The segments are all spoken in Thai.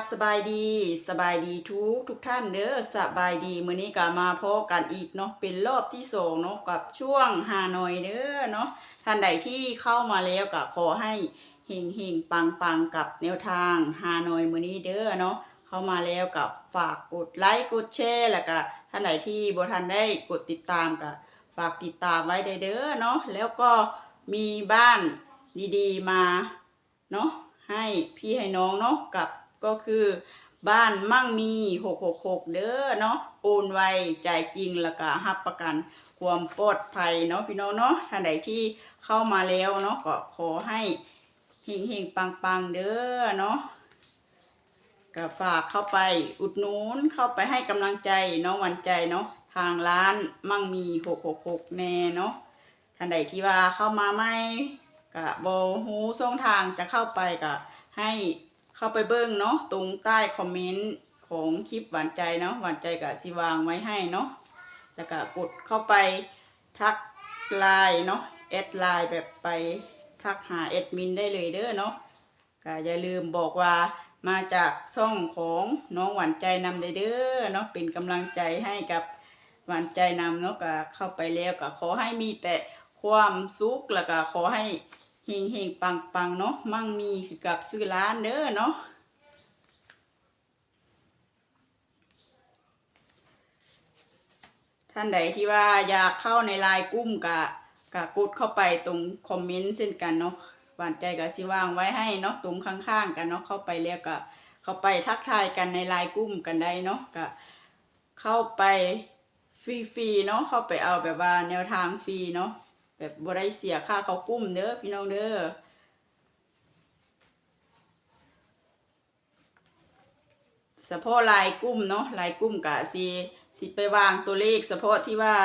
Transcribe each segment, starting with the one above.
บสบายดีสบายดีทุกทุกท่านเด้อสบายดีมื้อนี้ก็มาพบกันอีกเนาะเป็นรอบที่สองเนาะกับช่วงฮานอยเด้อเนาะท่านใดที่เข้ามาแล้วก็ขอให้เฮงเฮงปังปังกับแนวทางฮานอยมื้อนี้เด้อเนาะเข้ามาแล้วกับฝากกดไลค์กดแชร์แล้วก็ท่านใดที่บ่ทันได้กดติดตามก็ฝากติดตามไว้ได้เด้อเนาะแล้วก็มีบ้านดีๆมาเนาะให้พี่ให้น้องเนาะกับ ก็คือบ้านมั่งมี666เด้อเนาะโอนไวจ่ายจริงแล้วก็รับประกันความปลอดภัยเนาะพี่น้องเนาะท่านใดที่เข้ามาแล้วเนาะก็ขอให้เฮงเฮงปังปังเด้อเนาะก็ฝากเข้าไปอุดหนุนเข้าไปให้กำลังใจน้องวันใจเนาะทางร้านมั่งมี666แน่เนาะท่านใดที่ว่าเข้ามาใหม่กะบฮูช่องทางจะเข้าไปกะให้ เข้าไปเบิ้งเนาะตรงใต้คอมเมนต์ของคลิปหวานใจเนาะหวานใจกะสิวางไว้ให้เนาะแล้วก็กดเข้าไปทักไลน์เนาะแอดไลน์แบบไปทักหาแอดมินได้เลยเด้อเนาะก็อย่าลืมบอกว่ามาจากช่องของน้องหวานใจนำเด้อเนาะเป็นกำลังใจให้กับหวานใจนำเนาะก็เข้าไปแล้วก็ขอให้มีแต่ความสุขแล้วก็ขอให้ ฮงเฮงปังปังเนาะมั่งมีคือกับซื้อร้านเด้อเนาะท่านใดที่ว่าอยากเข้าในไลน์กลุ่มกะกะกุดเข้าไปตรงคอมเมนต์เช่นกันเนาะหวานใจกับสิวางไว้ให้เนาะตรงข้างๆ กันเนาะเข้าไปแล้วก็เข้าไปทักทายกันในไลน์กลุ่มกันได้เนาะก็เข้าไปฟรีๆเนาะเข้าไปเอาแบบว่าแนวทางฟรีเนาะ แบบบ่ได้เสียค่าเขากุ้มเด้อพี่น้องเด้อเฉพาะลายกุ้มเนาะลายกุ้มกะสิสิไปวางตัวเลขเฉพาะที่ว่า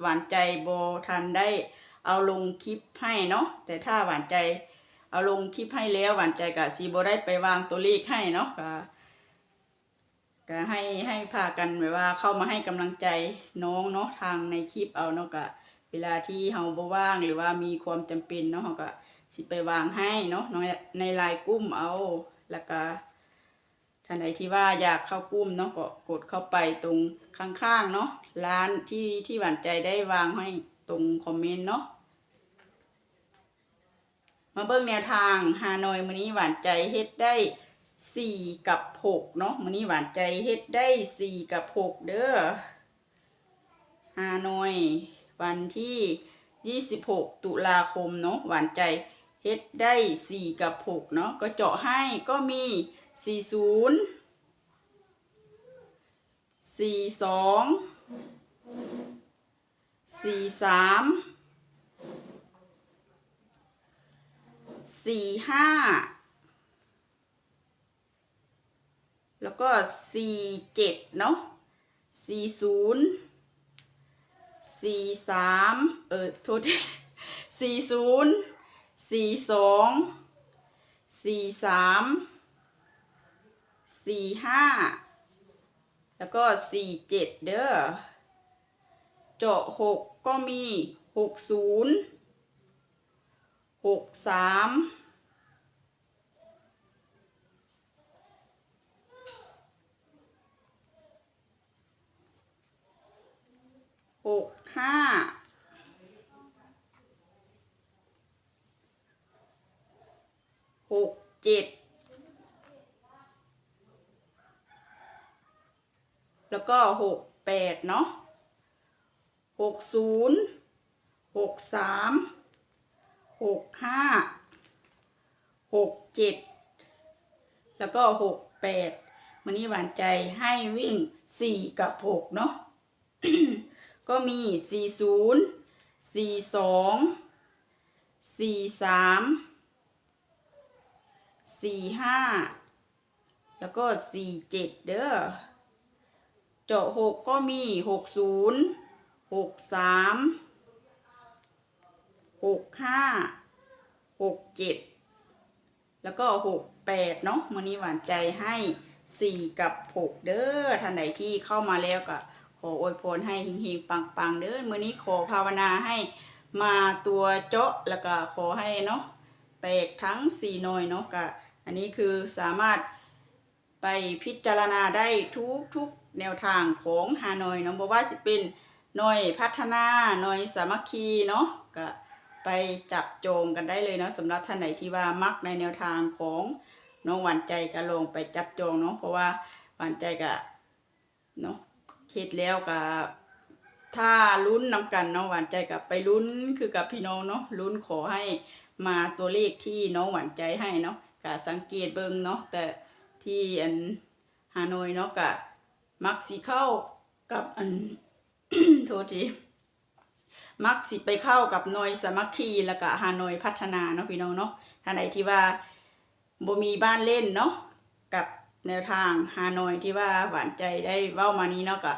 หวานใจโบทันได้เอาลงคลิปให้เนาะแต่ถ้าหวานใจเอาลงคลิปให้แล้วหวานใจกะสิโบได้ไปวางตัวเลขให้เนาะกะก็ให้ให้พากันแบบว่าเข้ามาให้กำลังใจน้องเนาะทางในคลิปเอาเนาะกะ เวลาที่เฮาบ่ว่างหรือว่ามีความจำเป็นเนาะเฮาก็สิไปวางให้เนาะในในลน์กลุ่มเอาแล้วก็ท่านใดที่ว่าอยากเข้ากลุ่มเนาะก็กดเข้าไปตรงข้างๆเนาะร้านที่ที่หวานใจได้วางให้ตรงคอมเมนต์เนาะมาเบิ่งแนวทางฮานอยมื้อนี้หวานใจเฮ็ดได้สี่กับหกเนาะมื้อนี้หวานใจเฮ็ดได้สี่กับหกเด้อฮานอย วันที่ 26 ตุลาคมเนาะหวานใจเฮ็ดได้ 4 กับ 6 เนาะก็เจาะให้ก็มี 40 42 43 45แล้วก็47เนาะ40 สี่สามเออโทษสี่ศูนย์สี่สองสี่สามสี่ห้าแล้วก็สี่เจ็ดเด้อเจาะหกก็มีหกศูนย์หกสาม ห้าหกเจ็ดแล้วก็หกแปดเนาะหกศูนย์หกสามหกห้าหกเจ็ดแล้วก็หกแปดวันนี้หวานใจให้วิ่งสี่กับหกเนาะ ก็มีสี่ศูนย์สี่สองสี่สามสี่ห้าแล้วก็สี่เด้อ เจาะหกก็มีหกศูนย์หกสามหกห้าหกเจ็ดแล้วก็หกแปดเนาะมื้อนี้หวานใจให้สี่กับหกเด้อท่านไหนที่เข้ามาแล้วก็ ขออวยพรให้เฮงๆปังๆเด้อมื้อนี้ขอภาวนาให้มาตัวเจาะแล้วก็ขอให้เนาะแตกทั้งสี่หน่อยเนาะก็อันนี้คือสามารถไปพิจารณาได้ทุกทุกแนวทางของฮานอยเนาะบ่ว่าสิเป็นหน่วยพัฒนาหน่วยสามัคคีเนาะก็ไปจับโจงกันได้เลยเนาะสำหรับท่านไหนที่ว่ามักในแนวทางของน้องหวานใจก็ลงไปจับโจงเนาะเพราะว่าหวานใจก็เนาะ คิดแล้วก็ถ้าลุ้นนำกันเนาะหวานใจกับไปลุ้นคือกับพี่น้องเนาะลุ้นขอให้มาตัวเลขที่น้องหวานใจให้เนาะก็สังเกตเบิ่งเนาะแต่ที่อันฮานอยเนาะก็มักสิเข้ากับอันโทษทีมักสิไปเข้ากับน่วยสมัคคีแล้วก็ฮานอยพัฒนาเนาะพี่น้องเนาะท่านใดที่ว่าบ่มีบ้านเล่นเนาะกับ แนวทางฮานอยที่ว่าหวานใจได้เว้ามานี้เนาะก็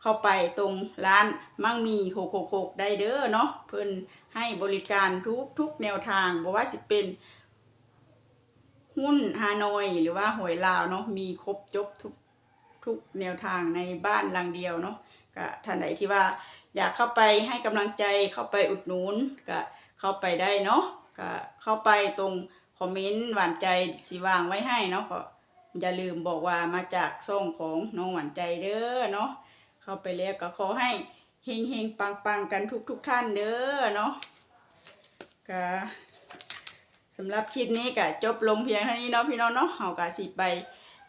เข้าไปตรงร้านมั่งมี666ได้เด้อเนาะเพิ่นให้บริการทุกทุกแนวทางบ่ว่าสิเป็น หุ้นฮานอยหรือว่าหวยลาวเนาะมีครบจบทุกทุกแนวทางในบ้านหลังเดียวเนาะก็ท่านไหนที่ว่าอยากเข้าไปให้กำลังใจเข้าไปอุดหนุนก็เข้าไปได้เนาะก็เข้าไปตรงคอมเมนต์หวานใจสีวางไว้ให้เนาะก็ อย่าลืมบอกว่ามาจากซ่งของน้องหวานใจเด้อเนาะเข้าไปแล้วก็ขอให้เฮงเฮงปังปังกันทุกทุกๆท่านเด้อเนาะก็สำหรับคลิปนี้ก็จบลงเพียงเท่านี้เนาะพี่น้องเนาะเฮาก็สิไป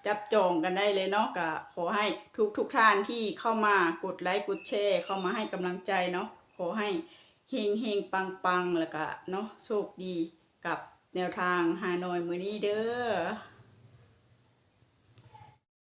จับจองกันได้เลยเนาะก็ขอให้ทุกทุกๆท่านที่เข้ามากดไลค์กดแชร์เข้ามาให้กำลังใจเนาะขอให้เฮงเฮงปังปังแล้วก็เนาะโชคดีกับแนวทางฮานอยมือนี้เด้อ